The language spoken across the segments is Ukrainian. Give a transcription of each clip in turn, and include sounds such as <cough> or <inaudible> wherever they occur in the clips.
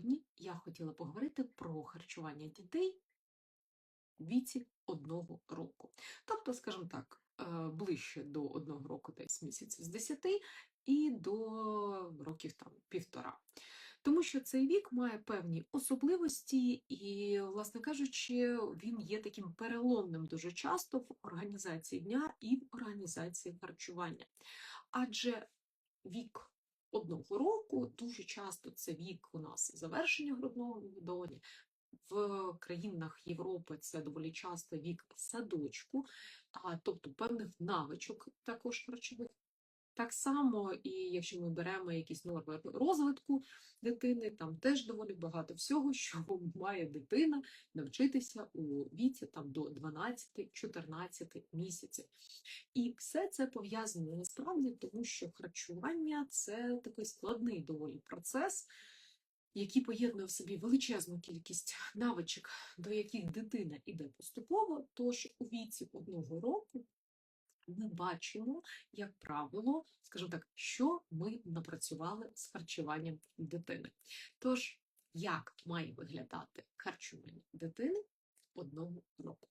Сьогодні я хотіла поговорити про харчування дітей в віці одного року. Тобто, скажімо так, е, ближче до одного року, десь місяців з 10 і до років там півтора. Тому що цей вік має певні особливості, і, власне кажучи, він є таким переломним дуже часто в організації дня і в організації харчування. Адже вік одного року дуже часто це вік у нас завершення грудного вигодовування. В країнах Європи це доволі часто вік садочку, а тобто певних навичок також харчових. Так само, і якщо ми беремо якісь норми розвитку дитини, там теж доволі багато всього, <laughs> що має дитина навчитися у віці там, до 12-14 місяців. І все це пов'язано насправді, тому що харчування це такий складний доволі процес, який поєднує в собі величезну кількість навичок, до яких дитина іде поступово. Тож у віці одного року ми бачимо, як правило, скажімо так, що ми напрацювали з харчуванням дитини. Тож, як має виглядати харчування дитини одного року?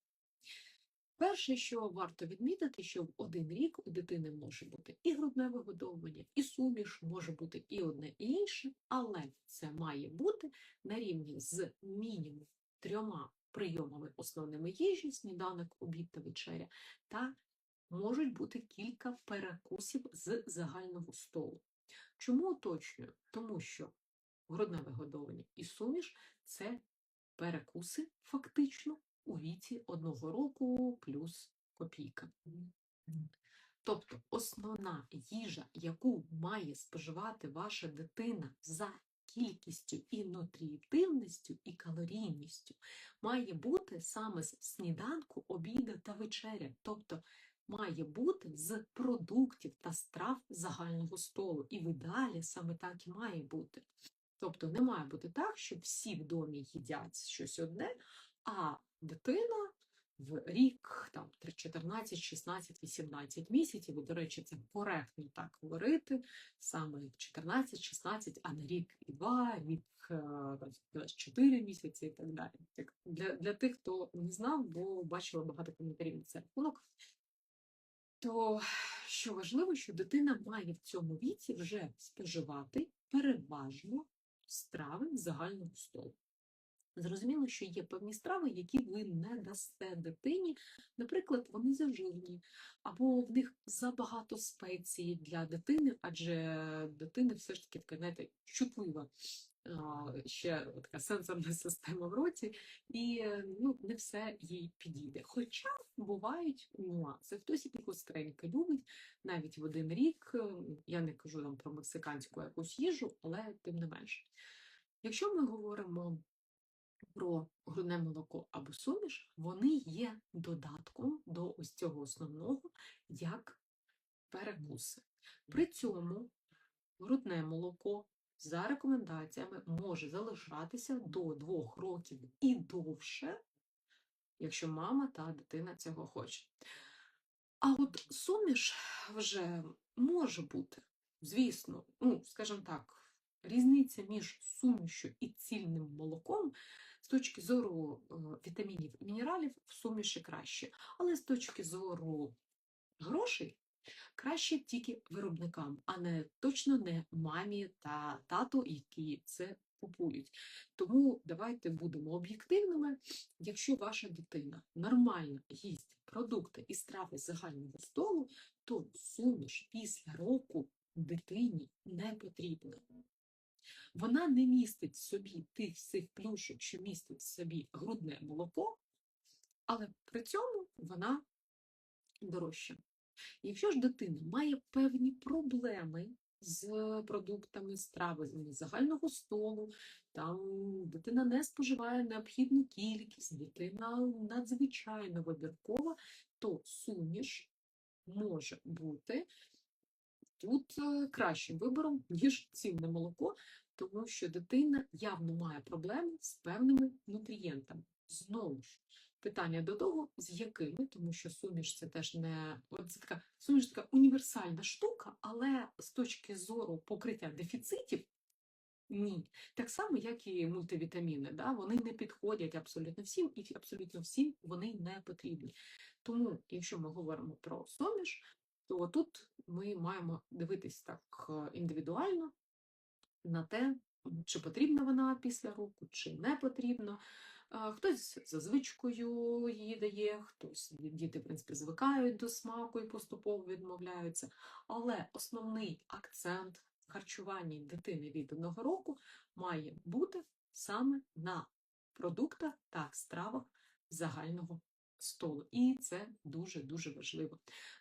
Перше, що варто відмітити, що в один рік у дитини може бути і грудне вигодовування, і суміш, може бути і одне, і інше, але це має бути на рівні з мінімум трьома прийомами основними їжі, сніданок, обід та вечеря, та можуть бути кілька перекусів з загального столу. Чому уточнюю? Тому що грудне вигодовування і суміш це перекуси фактично у віці одного року плюс копійка. Тобто основна їжа, яку має споживати ваша дитина за кількістю і нутріїтивністю, і калорійністю, має бути саме з сніданку, обіду та вечеря. Тобто має бути з продуктів та страв загального столу. І в ідеалі саме так і має бути. Тобто не має бути так, що всі в домі їдять щось одне, а дитина в рік там 14, 16, 18 місяців, і, до речі, це коректно так говорити, саме 14, 16, а не рік і два, рік е, 4 місяці і так далі. Для, для тих, хто не знав, бо бачила багато коментарів на цей рахунок, то що важливо, що дитина має в цьому віці вже споживати переважно страви загального столу. Зрозуміло, що є певні страви, які ви не дасте дитині. Наприклад, вони зажирні, або в них забагато спецій для дитини, адже дитина все ж таки така, знаєте, чутлива ще така сенсорна <laughs> система в роті, і ну, не все їй підійде. Хоча бувають нюанси. Хтось і гостренько любить навіть в один рік. Я не кажу там про мексиканську якусь їжу, але тим не менше. Якщо ми говоримо про грудне молоко або суміш, вони є додатком до ось цього основного як перекуси. При цьому грудне молоко за рекомендаціями може залишатися до двох років і довше, якщо мама та дитина цього хоче. А от суміш вже може бути, звісно, ну, скажімо так, різниця між сумішю і цільним молоком з точки зору е, вітамінів і мінералів в суміші краще. Але з точки зору грошей краще тільки виробникам, а не точно не мамі та тату, які це купують. Тому давайте будемо об'єктивними. Якщо ваша дитина нормально їсть продукти і страви загального столу, то суміш після року дитині не потрібна. Вона не містить в собі тих всіх плюшок, що містить в собі грудне молоко, але при цьому вона дорожча. Якщо ж дитина має певні проблеми з продуктами страви з загального столу, там дитина не споживає необхідну кількість, дитина надзвичайно вибіркова, то суміш може бути тут е, кращим вибором, ніж цінне молоко, тому що дитина явно має проблеми з певними нутрієнтами. Знову ж, питання до того, з якими, тому що суміш це теж не от це така суміш така універсальна штука, але з точки зору покриття дефіцитів Ні. Так само, як і мультивітаміни, да? вони не підходять абсолютно всім, і абсолютно всім вони не потрібні. Тому, якщо ми говоримо про суміш, то тут ми маємо дивитись так е, індивідуально на те, чи потрібна вона після року, чи не потрібно. Хтось за звичкою її дає, хтось діти, в принципі, звикають до смаку і поступово відмовляються. Але основний акцент в харчуванні дитини від одного року має бути саме на продуктах та стравах загального столу. І це дуже-дуже важливо.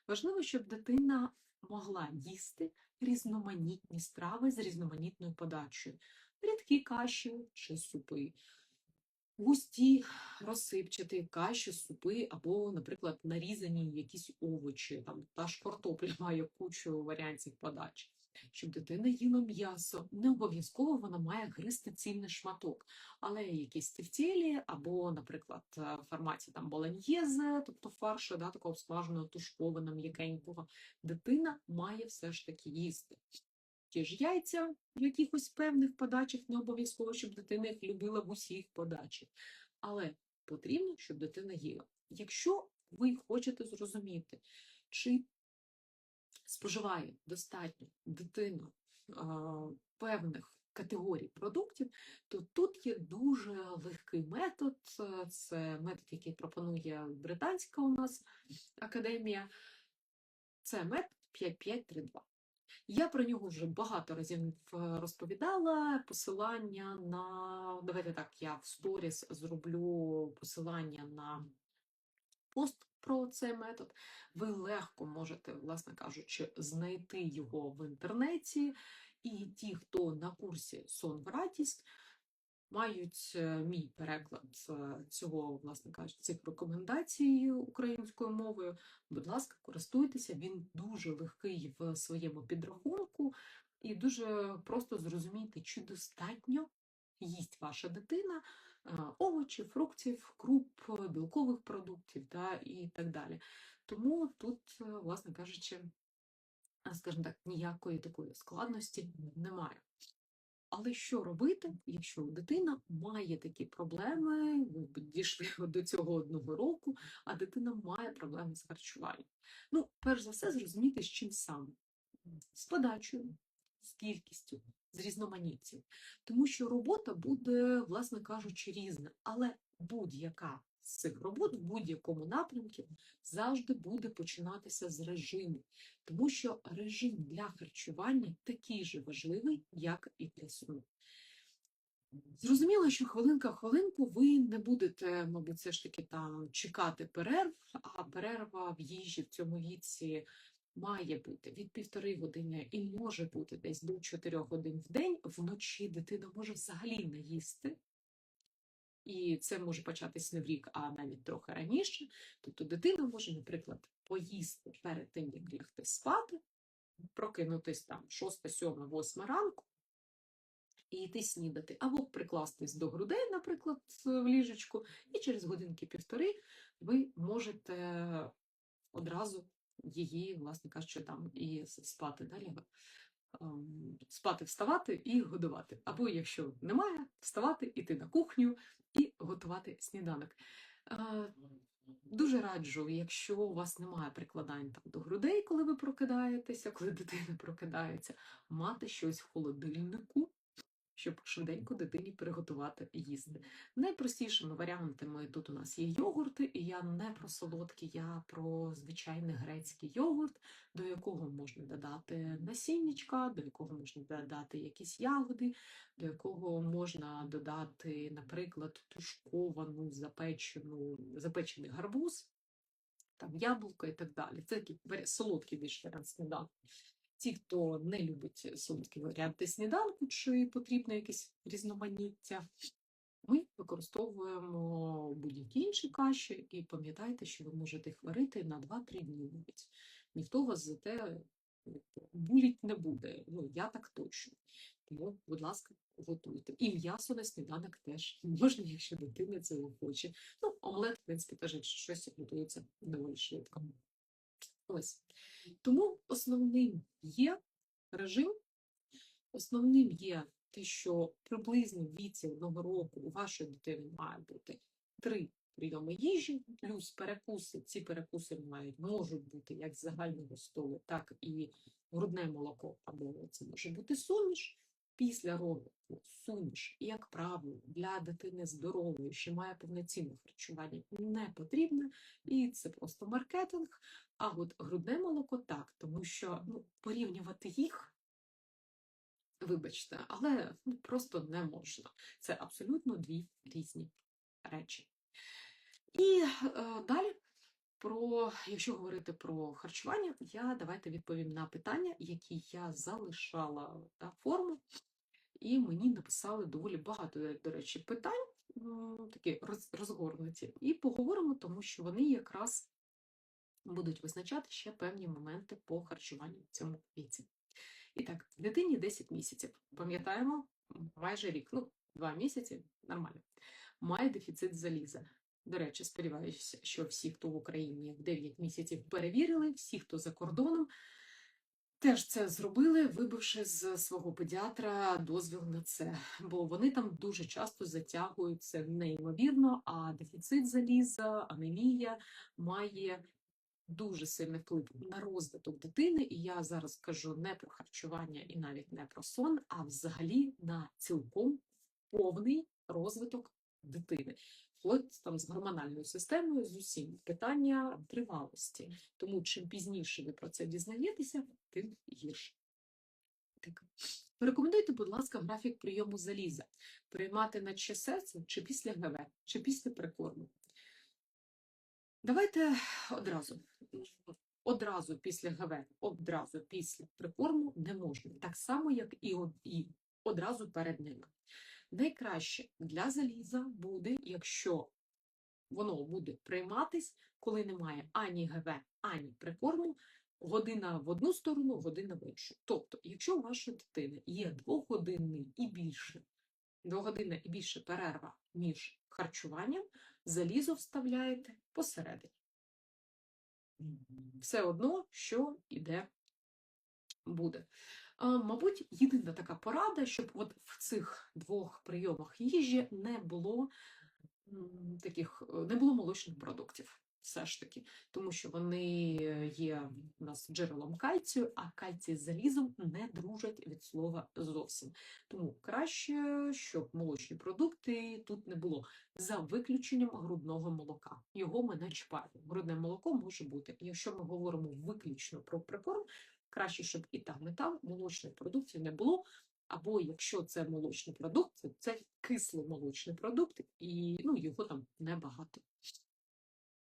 Важливо, щоб дитина могла їсти різноманітні страви з різноманітною подачею. Рідкі каші чи супи, густі, розсипчаті каші, супи або, наприклад, нарізані якісь овочі, там та ж картопля <laughs> має кучу варіантів подачі. Щоб дитина їла м'ясо, не обов'язково вона має гристи цільний шматок, але якісь тефтєлі, або, наприклад, е, в форматі там болоньєзе, тобто фаршу, да, такого смаженого, тушкованого, м'якенького, дитина має все ж таки їсти. Ті ж яйця в якихось певних подачах, не обов'язково, щоб дитина їх любила в усіх подачах. Але потрібно, щоб дитина їла. Якщо ви хочете зрозуміти, чи споживає достатньо дитина певних категорій продуктів, то тут є дуже легкий метод. Це метод, який пропонує британська у нас академія. Це метод 5532. Я про нього вже багато разів е, розповідала. Посилання на давайте так, я в сторіс зроблю посилання на пост про цей метод. Ви легко можете, власне кажучи, знайти його в інтернеті. І ті, хто на курсі сон в радість, мають е, мій переклад е, цього, власне кажучи, цих рекомендацій українською мовою. Будь ласка, користуйтеся, він дуже легкий в своєму підрахунку, і дуже просто зрозумійте, чи достатньо їсть ваша дитина е, овочів, фруктів, круп, білкових продуктів та, і так далі. Тому тут, власне кажучи, скажімо так, ніякої такої складності немає. Але що робити, якщо дитина має такі проблеми, ви дійшли <laughs> до цього одного року, а дитина має проблеми з харчуванням? Ну, перш за все, зрозуміти, з чим саме? З подачею, з кількістю, з різноманіттям. Тому що робота буде, власне кажучи, різна, але будь-яка з цих робот в будь-якому напрямку завжди буде починатися з режиму. Тому що режим для харчування такий же важливий, як і для сну. Зрозуміло, що хвилинка-хвилинку ви не будете, мабуть, все ж таки там чекати перерв, а перерва в їжі в цьому віці має бути від півтори години і може бути десь до 4 годин в день. Вночі дитина може взагалі не їсти. І це може початись не в рік, а навіть трохи раніше. Тобто дитина може, наприклад, поїсти перед тим, як лягти спати, прокинутись там 6, 7, 8 ранку і йти снідати, або прикластись до грудей, наприклад, в ліжечку, і через годинки півтори ви можете одразу її, власне кажучи, там і спати далі. ем, Спати, вставати і годувати. Або якщо немає, вставати, іти на кухню і готувати сніданок. Е, Дуже раджу, якщо у вас немає прикладань там, до грудей, коли ви прокидаєтеся, коли дитина прокидається, мати щось в холодильнику, щоб швиденько дитині приготувати їсти. Найпростішими варіантами тут у нас є йогурти, і я не про солодкі, я про звичайний грецький йогурт, до якого можна додати насіннячка, до якого можна додати якісь ягоди, до якого можна додати, наприклад, тушковану запечену, запечений гарбуз, там яблуко і так далі. Це такий варі- солодкий більш варіант сніданку. Ті, хто не любить солодкі варіанти сніданку, чи потрібно якесь різноманіття, ми використовуємо будь-які інші каші, і пам'ятайте, що ви можете їх варити на 2-3 дні навіть. Ніхто вас за те буліть не буде. Ну, я так точно. Тому, будь ласка, готуйте. І м'ясо на сніданок теж можна, якщо дитина цього хоче. Ну, омлет, в принципі, теж щось готується доволі швидко. Ось. Тому основним є режим, основним є те, що приблизно в віці одного року у вашої дитини має бути три прийоми їжі, плюс перекуси. Ці перекуси мають можуть бути як з загального столу, так і грудне молоко, або це може бути суміш. Після розвитку суміш, як правило, для дитини здорової, що має повноцінне харчування, не потрібно, і це просто маркетинг. А от грудне молоко так, тому що ну, порівнювати їх, вибачте, але ну, просто не можна. Це абсолютно дві різні речі. І е, далі, про, якщо говорити про харчування, я давайте відповім на питання, які я залишала на форму, і мені написали доволі багато, до речі, питань, такі розгорнуті. І поговоримо, тому що вони якраз будуть визначати ще певні моменти по харчуванню в цьому віці. І так, дитині 10 місяців. Пам'ятаємо, майже рік, ну, 2 місяці, нормально. Має дефіцит заліза. До речі, сподіваюся, що всі, хто в Україні в 9 місяців перевірили, всі, хто за кордоном, теж це зробили, вибивши з свого педіатра дозвіл на це. Бо вони там дуже часто затягуються неймовірно, а дефіцит заліза, анемія має дуже сильний вплив на розвиток дитини, і я зараз кажу не про харчування і навіть не про сон, а взагалі на цілком повний розвиток дитини. Вплоть там з гормональною системою, з усім питання тривалості. Тому чим пізніше ви про це дізнаєтеся, тим гірше. Так. Порекомендуйте, будь ласка, графік прийому заліза. Приймати наче серце чи після ГВ, чи після прикорму. Давайте одразу. Одразу після ГВ, одразу після прикорму не можна. Так само, як і одразу перед ними. Найкраще для заліза буде, якщо воно буде прийматись, коли немає ані ГВ, ані прикорму, година в одну сторону, година в іншу. Тобто, якщо у вашої дитини є двогодинний і більше, двогодинна і більше перерва між харчуванням, залізо вставляєте посередині. Все одно, що іде буде. Мабуть, єдина така порада, щоб от в цих двох прийомах їжі не було таких, е, не було молочних продуктів. Все ж таки, тому що вони є у нас джерелом кальцію, а кальцій з залізом не дружать від слова зовсім. Тому краще, щоб молочні продукти тут не було, за виключенням грудного молока. Його ми не чіпаємо. Грудне молоко може бути. Якщо ми говоримо виключно про прикорм, краще, щоб і там, і там молочних продуктів не було. Або якщо це молочний продукт, то це кисломолочний продукт, і ну, його там небагато.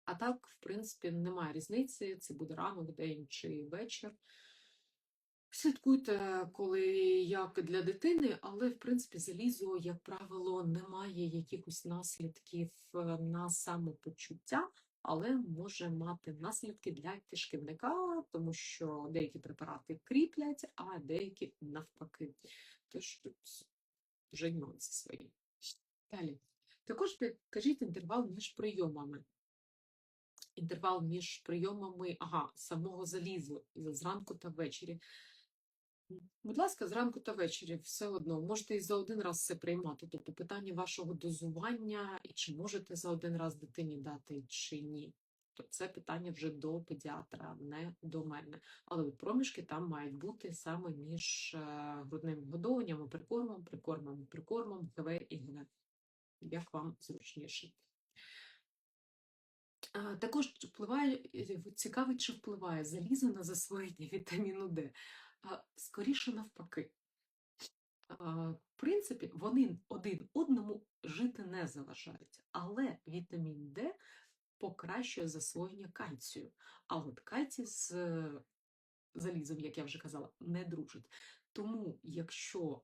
А так, в принципі, немає різниці, це буде ранок, день чи вечір. Слідкуйте, коли як для дитини, але в принципі залізо, як правило, не має якихось наслідків е, на самопочуття, але може мати наслідки для кишківника, тому що деякі препарати кріплять, а деякі навпаки. Тож тут вже нюанси свої. Далі. Також підкажіть інтервал між прийомами інтервал між прийомами ага, самого залізу зранку та ввечері. Будь ласка, зранку та ввечері все одно можете і за один раз це приймати. Тобто питання вашого дозування, і чи можете за один раз дитині дати, чи ні. То це питання вже до педіатра, не до мене. Але проміжки там мають бути саме між е, грудним годованням, прикормом, прикормом, прикормом, ГВ і ГВ. Як вам зручніше. Також впливає, цікавить, чи впливає залізо на засвоєння вітаміну Д. Скоріше навпаки. В принципі, вони один одному жити не заважають, але вітамін Д покращує засвоєння кальцію. А от кальцій з е, залізом, як я вже казала, не дружить. Тому, якщо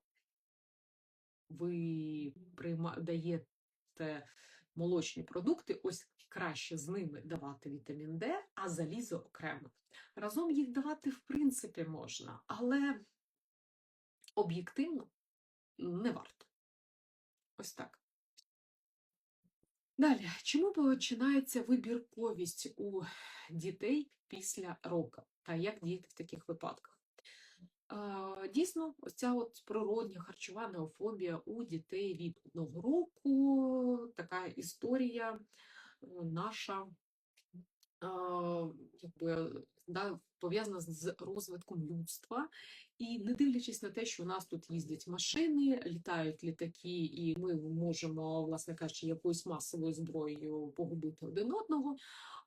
ви даєте молочні продукти, ось краще з ними давати вітамін Д, а залізо окремо. Разом їх давати, в принципі, можна, але об'єктивно не варто. Ось так. Далі, чому починається вибірковість у дітей після року? Та як діяти в таких випадках? Е, Дійсно, ось ця от природня харчова неофобія у дітей від одного року, така історія наша е, якби, да, пов'язана з розвитком людства. І не дивлячись на те, що у нас тут їздять машини, літають літаки, і ми можемо, власне кажучи, якоюсь масовою зброєю погубити один одного.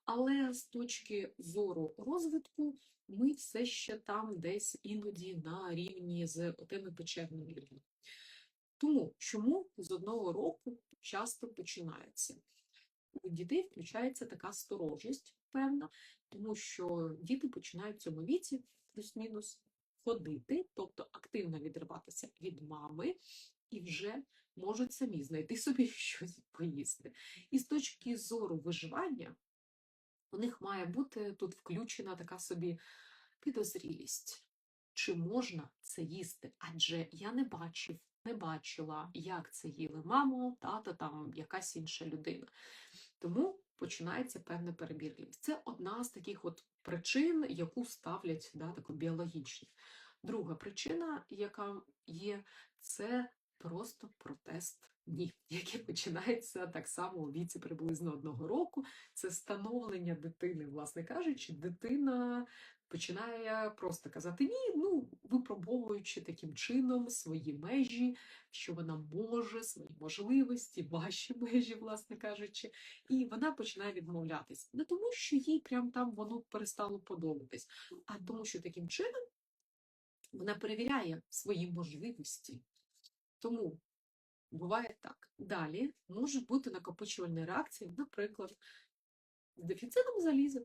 Але з точки зору розвитку ми все ще там десь іноді на рівні з тими печерними людьми. Тому чому з одного року часто починається? У дітей включається така сторожість певна, тому що діти починають в цьому віці плюс-мінус ходити, тобто активно відриватися від мами, і вже можуть самі знайти собі <laughs> щось поїсти. І з точки зору виживання у них має бути тут включена така собі підозрілість. Чи можна це їсти? Адже я не бачив, не бачила, як це їли мама, тата, там якась інша людина. Тому починається певна перебірливість. Це одна з таких от причин, яку ставлять да, таку біологічну. Друга причина, яка є, це просто протест ні, <laughs> який починається так само у віці приблизно одного року. Це становлення дитини, власне кажучи, дитина починає просто казати ні, ну випробовуючи таким чином свої межі, що вона може, свої можливості, ваші межі, власне кажучи, і вона починає відмовлятись. Не тому, що їй прям там воно перестало подобатись, а тому, що таким чином вона перевіряє свої можливості. Тому буває так. Далі можуть бути накопичувальні реакції, наприклад, з дефіцитом заліза.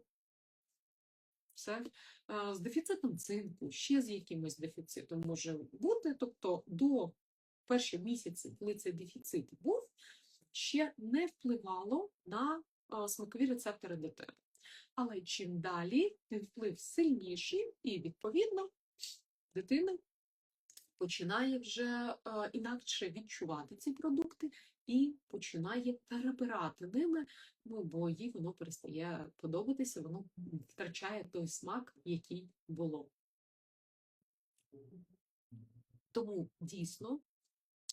Е, З дефіцитом цинку, ще з якимось дефіцитом може бути. Тобто до першого місяця, коли цей дефіцит був, ще не впливало на смакові рецептори дитини. Але чим далі, тим вплив сильніший, і, відповідно, дитина починає вже е, інакше відчувати ці продукти і починає перебирати ними, ну бо їй воно перестає подобатися, воно втрачає той смак, який було. Тому дійсно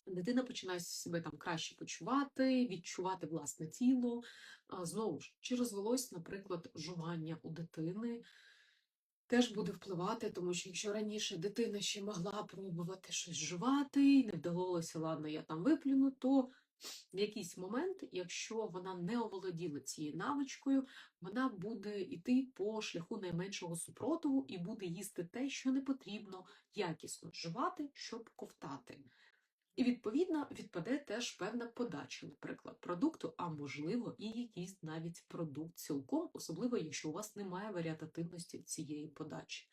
дитина починає себе там краще почувати, відчувати власне тіло. Знову ж, чи розвелось, наприклад, жування у дитини, теж буде впливати, тому що якщо раніше дитина ще могла пробувати щось жувати, і не вдалося, ладно, я там виплюну, то в якийсь момент, якщо вона не оволоділа цією навичкою, вона буде йти по шляху найменшого супротиву і буде їсти те, що не потрібно якісно жувати, щоб ковтати. І, відповідно, відпаде теж певна подача, наприклад, продукту, а можливо, і якийсь навіть продукт цілком, особливо, якщо у вас немає варіативності цієї подачі.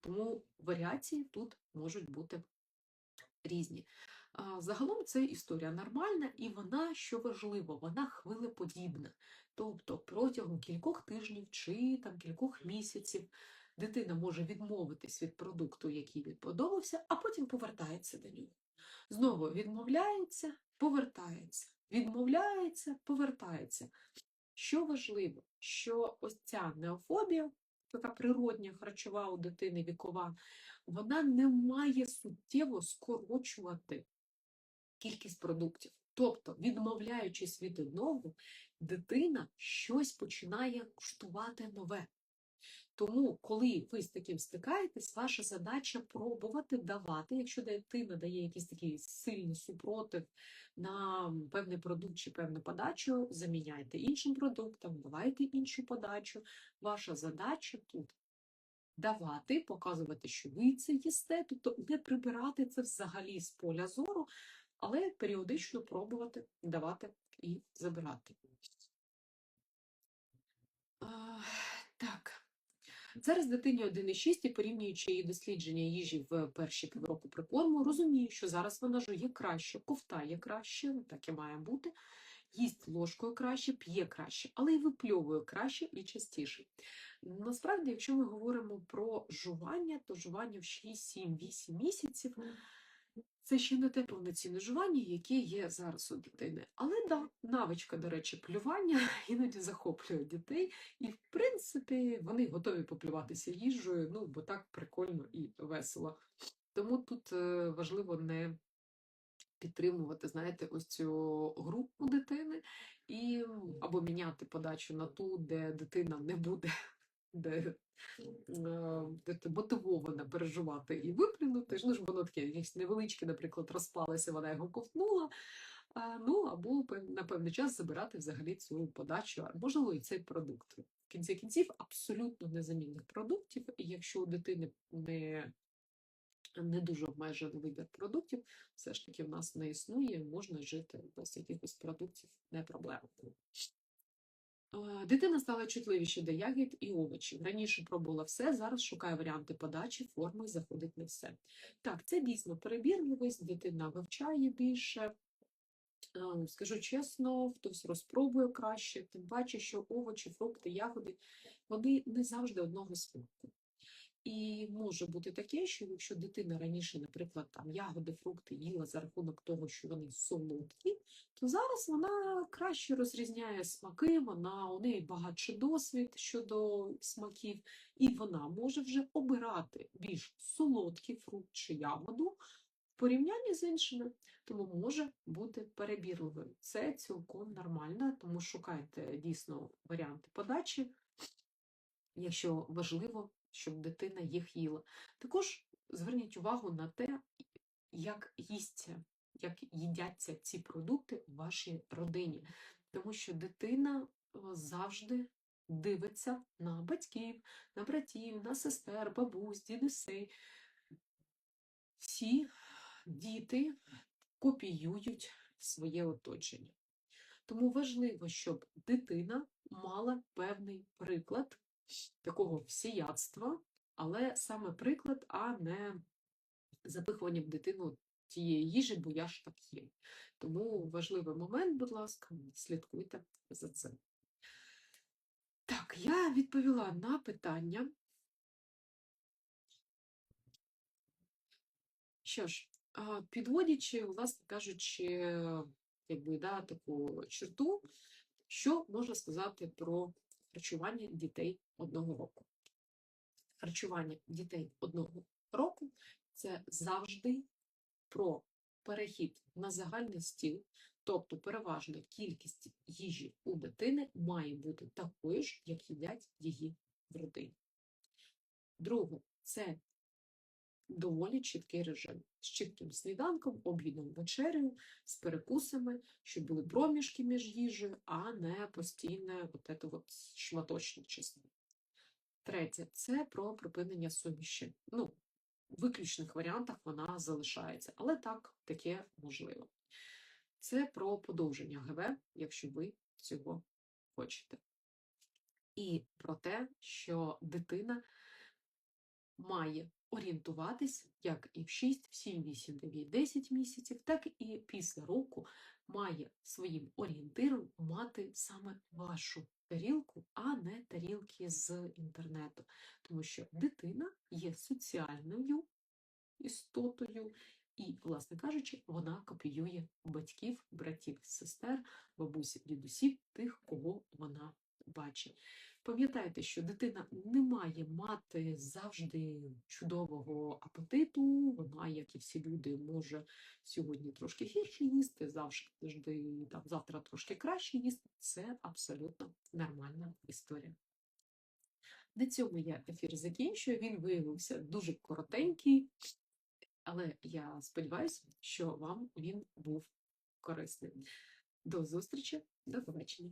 Тому варіації тут можуть бути різні. Загалом це історія нормальна, і вона, що важливо, вона хвилеподібна. Тобто протягом кількох тижнів чи там кількох місяців дитина може відмовитись від продукту, який їй подобався, а потім повертається до нього. Знову відмовляється, повертається, відмовляється, повертається. Що важливо, що ось ця неофобія, така природня харчова у дитини вікова, вона не має суттєво скорочувати кількість продуктів. Тобто, відмовляючись від одного, дитина щось починає куштувати нове. Тому, коли ви з таким стикаєтесь, ваша задача пробувати давати, якщо дитина дає якийсь такий сильний супротив на певний продукт чи певну подачу, заміняйте іншим продуктом, давайте іншу подачу. Ваша задача тут давати, показувати, що ви це їсте, тобто не прибирати це взагалі з поля зору, але періодично пробувати давати і забирати. А, так. Зараз дитині 1,6 і порівнюючи її дослідження їжі в перші півроку прикорму, розумію, що зараз вона жує краще, ковтає краще, так і має бути, їсть ложкою краще, п'є краще, але й випльовує краще і частіше. Насправді, якщо ми говоримо про жування, то жування в 6, 7, 8 місяців Це ще не те повноцінне жування, яке є зараз у дитини. Але да, навичка, до речі, плювання <laughs> іноді захоплює дітей, і, в принципі, вони готові поплюватися їжею, ну, бо так прикольно і весело. Тому тут е, важливо не підтримувати, знаєте, ось цю групу дитини і або міняти подачу на ту, де дитина не буде де, ти мотивована переживати і виплюнути. Ну ж воно таке, якесь невеличке, наприклад, розпалося, вона його ковтнула. Ну або на певний час забирати взагалі цю подачу, а можливо, і цей продукт. В кінці кінців абсолютно незамінних продуктів, і якщо у дитини не не дуже обмежений вибір продуктів, все ж таки в нас не існує, можна жити без якихось продуктів, не проблема. Е, Дитина стала чутливіше до ягід і овочів. Раніше пробувала все, зараз шукає варіанти подачі, форми, заходить на все. Так, це дійсно перебірливість, дитина вивчає більше. Е, Скажу чесно, хтось розпробує краще, тим паче, що овочі, фрукти, ягоди вони не завжди одного смаку. І може бути таке, що якщо дитина раніше, наприклад, там ягоди, фрукти їла за рахунок того, що вони солодкі, то зараз вона краще розрізняє смаки, вона у неї багатший досвід щодо смаків, і вона може вже обирати більш солодкий фрукт чи ягоду в порівнянні з іншими, тому може бути перебірливою. Це цілком нормально, тому шукайте дійсно варіанти подачі, якщо важливо, щоб дитина їх їла. Також зверніть увагу на те, як їсться, як їдяться ці продукти в вашій родині, тому що дитина завжди дивиться на батьків, на братів, на сестер, бабусь, дідусей. Всі діти копіюють своє оточення. Тому важливо, щоб дитина мала певний приклад такого всіяцтва, але саме приклад, а не запихування в дитину тієї їжі, бо я ж так їм. Тому важливий момент, будь ласка, слідкуйте за цим. Так, я відповіла на питання. Що ж, підводячи, власне кажучи, якби, да, таку черту, що можна сказати про харчування дітей одного року? Харчування дітей одного року це завжди про перехід на загальний стіл, тобто переважна кількість їжі у дитини має бути такою ж, як їдять її в родині. Друге, це доволі чіткий режим з чітким сніданком, обідом, вечерею, з перекусами, щоб були проміжки між їжею, а не постійне от от шматочне число. Третє це про припинення суміші. Ну, в виключних варіантах вона залишається, але так, таке можливо. Це про подовження ГВ, якщо ви цього хочете. І про те, що дитина має орієнтуватись як і в 6, в 7, 8, 9, 10 місяців, так і після року має своїм орієнтиром мати саме вашу тарілку, а не тарілки з інтернету. Тому що дитина є соціальною істотою, і, власне кажучи, вона копіює батьків, братів, сестер, бабусів, дідусів, тих, кого вона бачить. Пам'ятайте, що дитина не має мати завжди чудового апетиту, вона, як і всі люди, може сьогодні трошки гірше їсти, завжди там, завтра трошки краще їсти. Це абсолютно нормальна історія. На цьому я ефір закінчую. Він виявився дуже коротенький, але я сподіваюся, що вам він був корисним. До зустрічі, до побачення.